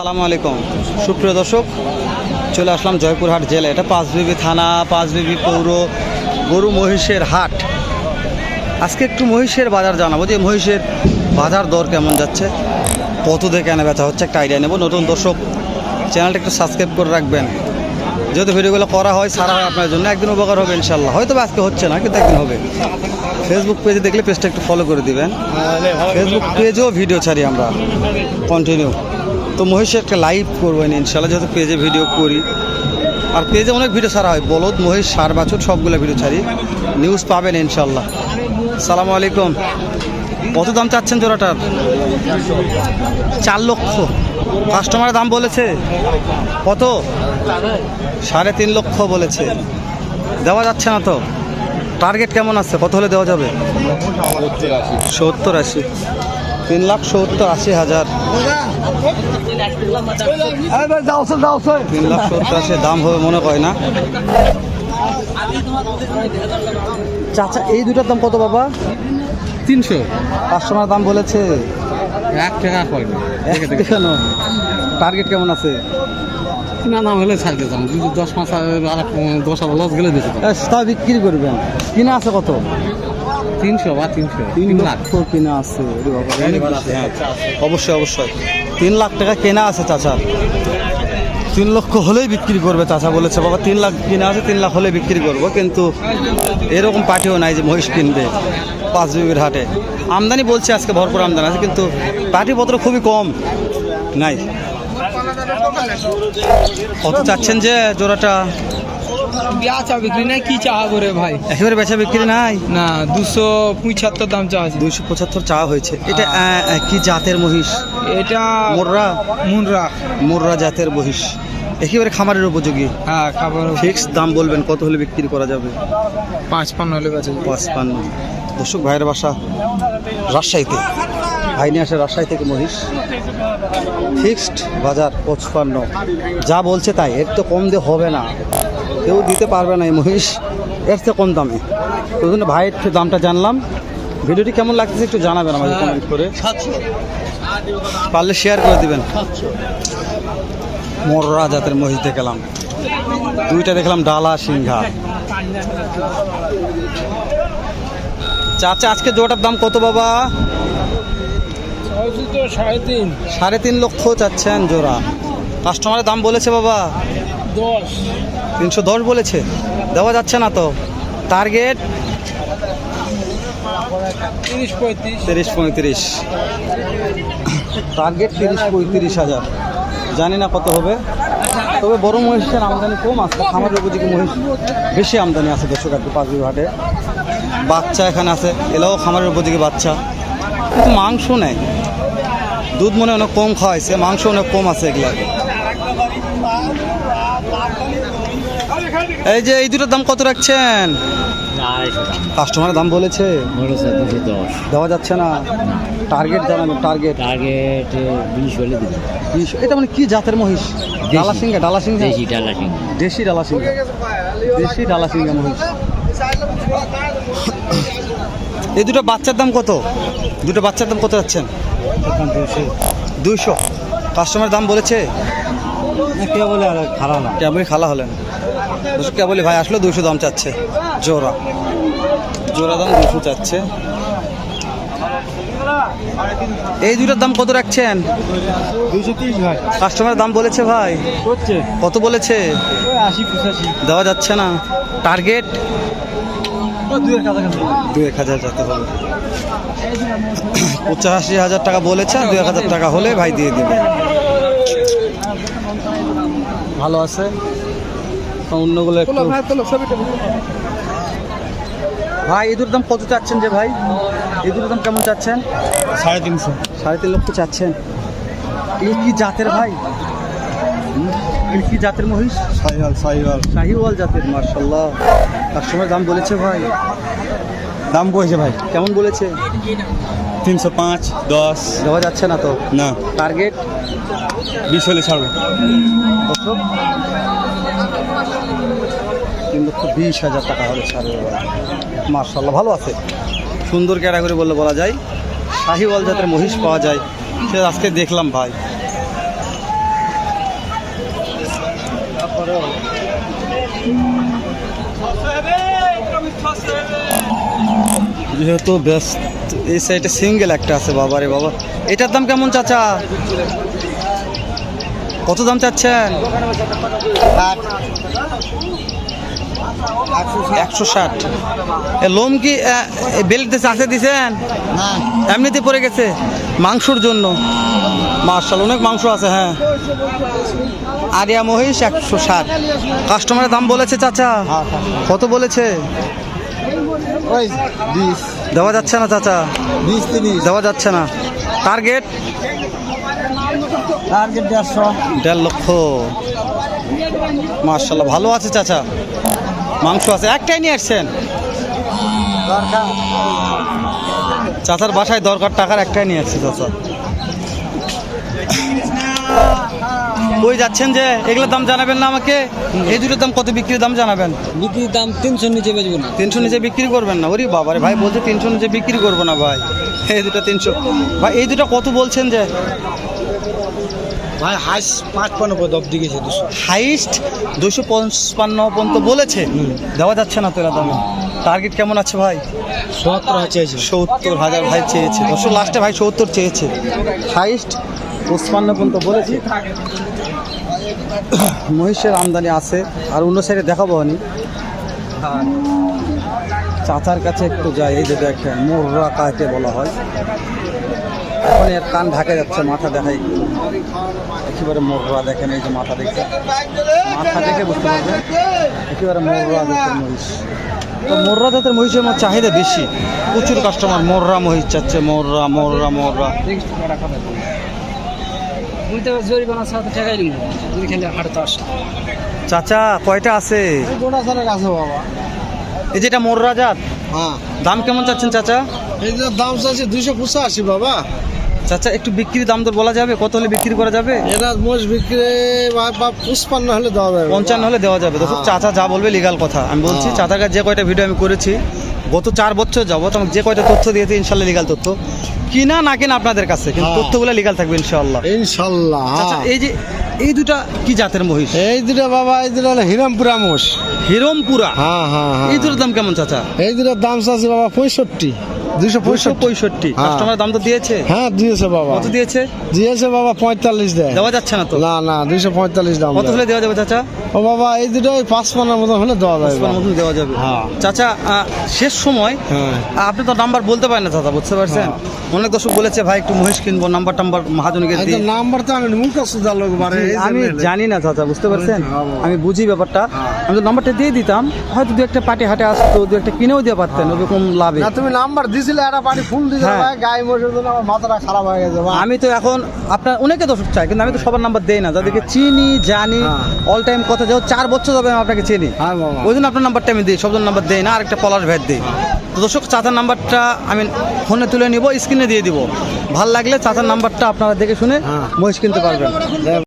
সালামু আলাইকুম। সুপ্রিয় দর্শক, চলে আসলাম জয়পুরহাট জেলা। এটা পাঁচবিবি থানা, পাঁচবিবি পৌর, গরু মহিষের হাট। আজকে একটু মহিষের বাজার জানাব যে মহিষের বাজার দর কেমন যাচ্ছে, কত দিয়ে কেনা বেচা হচ্ছে, একটা আইডিয়া নেব। নতুন দর্শক চ্যানেলটা একটু সাবস্ক্রাইব করে রাখবেন। যেহেতু ভিডিওগুলো করা হয়, সারা হয় আপনার জন্য, একদিন উপকার হবে ইনশাল্লাহ হয়তো আজকে হচ্ছে না, কিন্তু একদিন হবে। ফেসবুক পেজে দেখলে পেজটা একটু ফলো করে দিবেন। ফেসবুক পেজেও ভিডিও ছাড়ি আমরা। কন্টিনিউ তো মহিষের একটা লাইভ করবেন ইনশাল্লাহ যেহেতু পেজে ভিডিও করি। আর পেজে অনেক ভিডিও ছাড়া হয়, বলদ, মহিষ সার বাছুর, সবগুলো ভিডিও ছাড়ি। নিউজ পাবেন ইনশাল্লাহ। সালামু আলাইকুম। কত দাম চাচ্ছেন জোড়াটার? চার লক্ষ। কাস্টমারের দাম বলেছে। কত? সাড়ে তিন লক্ষ বলেছে। দেওয়া যাচ্ছে না তো? টার্গেট কেমন আছে? কত হলে দেওয়া যাবে? সত্তর আশি। তিন লাখ সত্তর আশি হাজার। তিন লাখ সত্তর আশি দাম হবে মনে হয় না। চাচা এই দুটার দাম কত বাবা? তিনশো। কাস্টমার দাম বলেছে। এক টাকা হয় না। কেন টার্গেট কেমন আছে? না না হলে ছাড় দিতাম। কিন্তু দশ মাস আর দশ হাজার লস গেলে দিতে এ, তা বিক্রি করবেন। কিনা আছে কত? তিনশো বা তিনশো তিন লাখ লাখ। কিনা আছে বেশি, হ্যাঁ। অবশ্যই অবশ্যই। তিন লাখ টাকা কেনা আছে চাচার তিন লক্ষ হলেই বিক্রি করবে চাচা বলেছে। বাবা তিন লাখ কিনা আছে তিন লাখ হলে বিক্রি করব। কিন্তু এরকম পার্টিও নাই যে মহিষ কিনবে পাঁচ বিঘের হাটে। আমদানি বলছে আজকে ভরপুর আমদানি আছে কিন্তু পার্টিপত্র খুবই কম। নাই। কত চাচ্ছেন যে জোড়াটা বিয়া চা বিক্রি নাই কি চাহা করে ভাই? একেবারে বেচা বিক্রি নাই? না দুশো পঁচাত্তর দাম চা আছে দুইশো পঁচাত্তর চাওয়া হয়েছে। এটা কি জাতের মহিষ? এটা মোররা? মুনরা মোররা জাতের মহিষ। একেবারে খামারের উপযোগী। হ্যাঁ খাবার ফিক্স দাম বলবেন কত হলে বিক্রি করা যাবে? পাঁচ পান্ন হলে বেঁচে যাবে। পাঁচপান্ন। দর্শক ভাইয়ের বাসা রাজশাহীতে। ভাই নিয়ে আসে রাজশাহী থেকে মহিষ। ফিক্সড বাজার পঁচপান্ন। যা বলছে তাই এর তো কম দিয়ে হবে না। কেউ দিতে পারবে না এই মহিষ। এর চেয়ে কম দামে। তো জন্য ভাইয়ের দামটা জানলাম। ভিডিওটি কেমন লাগতেছে একটু জানাবেন আমাকে কমেন্ট করে। পারলে শেয়ার করে দিবেন। মররা জাতের মহিষ দেখলাম। দুইটা দেখলাম ডালা সিংহা। চাচা আজকে জোটার দাম কত বাবা? সাড়ে তিন। সাড়ে তিন লক্ষ চাচ্ছেন জোড়া। কাস্টমারের দাম বলেছে বাবা। দশ। তিনশো দশ বলেছে। দেওয়া যাচ্ছে না তো। টার্গেট তিরিশ পঁয়ত্রিশ। তিরিশ পঁয়ত্রিশ টার্গেট তিরিশ পঁয়ত্রিশ হাজার। জানি না কত হবে। তবে বড় মহিষের আমদানি কম আছে খামার উপযোগী মহিষ বেশি আমদানি আছে দর্শক, আর পাঁচ হাটে। বাচ্চা এখানে আছে, এলাও খামারের উপযোগী বাচ্চা। কিন্তু মাংস নেয় দুধ মনে অনেক কম খাওয়াইছে, মাংস অনেক কম আছে এগুলা এই যে এই দুটোর দাম কত রাখছেন? কাস্টমারের দাম বলেছে। দেওয়া যাচ্ছে না। টার্গেট জানাবেন টার্গেট টার্গেট বিশ হলে বিশ- এটা মানে কি জাতের মহিষ? ডালা সিংহা ডালা সিংহা দেশি ডালা সিং দেশি ডালা সিংহা দেশি ডালা সিংহা মহিষ। এই দুটো বাচ্চার দাম কত? দুটো বাচ্চার দাম কত যাচ্ছেন? দুইশো। কাস্টমার দাম বলেছে? কে বলে আর খারাপ না। কেবলই খালা হলেন। কেবলই ভাই আসলে দুশো দাম চাচ্ছে। জোড়া। জোড়া দাম দুশো চাচ্ছে। এই দুটোর দাম কত রাখছেন? কাস্টমারের দাম বলেছে ভাই। কত বলেছে? দেওয়া যাচ্ছে না। টার্গেট দু এক হাজার যেতে হবে। পঁচাশি হাজার টাকা বলেছে আর দু এক হাজার টাকা হলে ভাই দিয়ে দিবে। ভালো আছে? অন্যগুলো একটু ভাই এদের দাম কত চাচ্ছেন যে ভাই? এদের দাম কেমন চাচ্ছেন? সাড়ে তিনশো। সাড়ে তিন লক্ষ চাচ্ছেন। এই কি জাতের ভাই? কি জাতের মহিষ? সাইহাল সাইহাল শাহিওয়াল জাতের মার্শাল্লাহ কাস্টমার দাম বলেছে ভাই। দাম বলছে ভাই। কেমন বলেছে? তিনশো পাঁচ দশ। দেওয়া যাচ্ছে না তো? না। টার্গেট? বিশ হলে ছাড়বো। তিন লক্ষ বিশ হাজার টাকা হলে ছাড়বে মার্শাল্লাহ ভালো আছে। সুন্দর ক্যাটাগরি বললে বলা যায়। শাহিওয়াল জাতের মহিষ পাওয়া যায়। সে আজকে দেখলাম ভাই। যেহেতু ব্যস্ত এই সাইডে সিঙ্গেল একটা আছে বাবা রে বাবা। এটার দাম কেমন, চাচা? কত দাম চাচ্ছেন? একশো ষাট। লোম কি বেল্টে চাষে দিছেন? এমনিতে পড়ে গেছে? মাংসর জন্য। মার্শাল অনেক মাংস আছে হ্যাঁ। আরিয়া মহিষ একশো ষাট। কাস্টমারের দাম বলেছে চাচা? কত বলেছে? ওই দেওয়া যাচ্ছে না চাচা। দেওয়া যাচ্ছে না। টার্গেট? টার্গেট দেড়শো। দেড় লক্ষ। মার্শাল্লাহ ভালো আছে চাচা। মাংস আছে একটাই নিয়ে আসছেন? দরকার। চাচার বাসায় দরকার টাকার একটাই নিয়ে আসছে চাচা। ওই যাচ্ছেন যে? এগুলোর দাম জানাবেন না আমাকে? এই দুটোর দাম কত বিক্রির দাম জানাবেন? বিক্রির দাম তিনশো নিচে বেচবো না। তিনশো নিচে বিক্রি করবেন না। ওরে বাবারে ভাই বলছে তিনশো নিচে বিক্রি করব না ভাই। এই দুটো তিনশো। ভাই এই দুটো কত বলছেন যে? ভাই হাইস পাঁচ পান্ন পদ অব্দি গেছে দুশো। হাইস্ট দুশো পঞ্চান্ন পর্যন্ত বলেছে? দেওয়া যাচ্ছে না তো এরা দামে। টার্গেট কেমন আছে ভাই? সত্তর আছে সত্তর হাজার ভাই চেয়েছে। দশশো লাস্টে ভাই সত্তর চেয়েছে। হাইস্ট পঁচপান্ন পর্যন্ত বলেছে। মহিষের আমদানি আছে। আর অন্য সাইডে দেখাবো আমি। চাচার কাছে একটু যাই। এই যে দেখেন মোররা কাকে বলা হয়। এখন এর কান ঢাকা যাচ্ছে মাথা দেখাই। একেবারে মোররা দেখেন এই যে মাথা দেখে মাথা দেখে বুঝতে পারবেন একেবারে মোররা জাতের মহিষ। তো মোররা জাতের মহিষের আমার চাহিদা বেশি। প্রচুর কাস্টমার মোররা মহিষ চাচ্ছে মোররা মোররা মোররা চাচা কয়টা আছে? এই যেটা মোররা জাত? হ্যাঁ। দাম কেমন চাচ্ছেন চাচা? এই যে দাম চাচ্ছে দুইশো পঁচাশি বাবা। চাচা একটু বিক্রির দাম দর বলা যাবে? কত হলে বিক্রি করা যাবে? এটা মোষ বিক্রি বা পুষ্পান্ন হলে দেওয়া যাবে। পঞ্চান্ন হলে দেওয়া যাবে। দেখো হ্যাঁ। চাচা যা বলবে লিগাল কথা। আমি বলছি হ্যাঁ। চাচার কাছে যে কয়টা ভিডিও আমি করেছি গত চার বছর যাব তোমাকে যে কয়টা তথ্য দিয়েছে ইনশাল্লাহ লিগাল তথ্য। কিনা না কিনা আপনাদের কাছে কিন্তু হ্যাঁ। তথ্যগুলো লিগাল থাকবে ইনশাল্লাহ ইনশাল্লাহ এই যে এই দুটা কি জাতের মহিষ? এই দুটো বাবা এই দুটা হলো হিরামপুরা মোষ। হিরমপুরা হ্যাঁ হ্যাঁ এই দুটার দাম কেমন চাচা? এই দুটার দাম চাচ্ছে বাবা পঁয়ষট্টি। দুইশো পঁয়ষট্টি। পঁয়ষট্টি পঁয়ষট্টি। হ্যাঁ। কাস্টমার দাম তো দিয়েছে? হ্যাঁ দিয়েছে বাবা। কত দিয়েছে? দিয়েছে বাবা পঁয়তাল্লিশ দেয়। দেওয়া যাচ্ছে না তো? না না দুইশো পঁয়তাল্লিশ দাম কত হলে দেওয়া যাবে চাচা? ও বাবা এই দুটো ওই পাঁচ পানার মতো হলে দেওয়া যাবে। মতন দেওয়া যাবে। হ্যাঁ। চাচা শেষ সময় হ্যাঁ। আপনি তো নাম্বার বলতে পারেন না বুঝতে পারছেন? অনেক দর্শক বলেছে ভাই একটু মহিষ কিনবো নাম্বার টাম্বার মহাজনকে নাম্বার তো আমি মুখ আমি জানি না চাচা বুঝতে পারছেন? হ্যাঁ, আমি বুঝি ব্যাপারটা। হ্যাঁ। আমি তো নাম্বারটা দিয়ে দিতাম হয়তো দু একটা পার্টি হাটে আসতো দু একটা কিনেও দিয়ে পারতেন ওরকম লাভে। তুমি নাম্বার দিছিলে একটা পার্টি ফুল দিছিলে হ্যাঁ। ভাই গায়ে মোষের জন্য আমার মাথাটা খারাপ হয়ে গেছে ভাই। আমি তো এখন আপনার অনেকে দর্শক চাই কিন্তু আমি তো সবার নাম্বার দেই না যাদেরকে চিনি জানি হ্যাঁ। অল টাইম কথা যাও চার বছর যাবে আমি আপনাকে চিনি হ্যাঁ ওই জন্য আপনার নাম্বারটা আমি দিই সবজন নাম্বার দেই না আর একটা পলাশ ভ্যাট দিই তো দর্শক চাচার নাম্বারটা আমি ফোনে তুলে নিব স্ক্রিনে দিয়ে দিব ভালো লাগলে চাচার নাম্বারটা আপনারা দেখে শুনে হ্যাঁ। মহিষ কিনতে পারবেন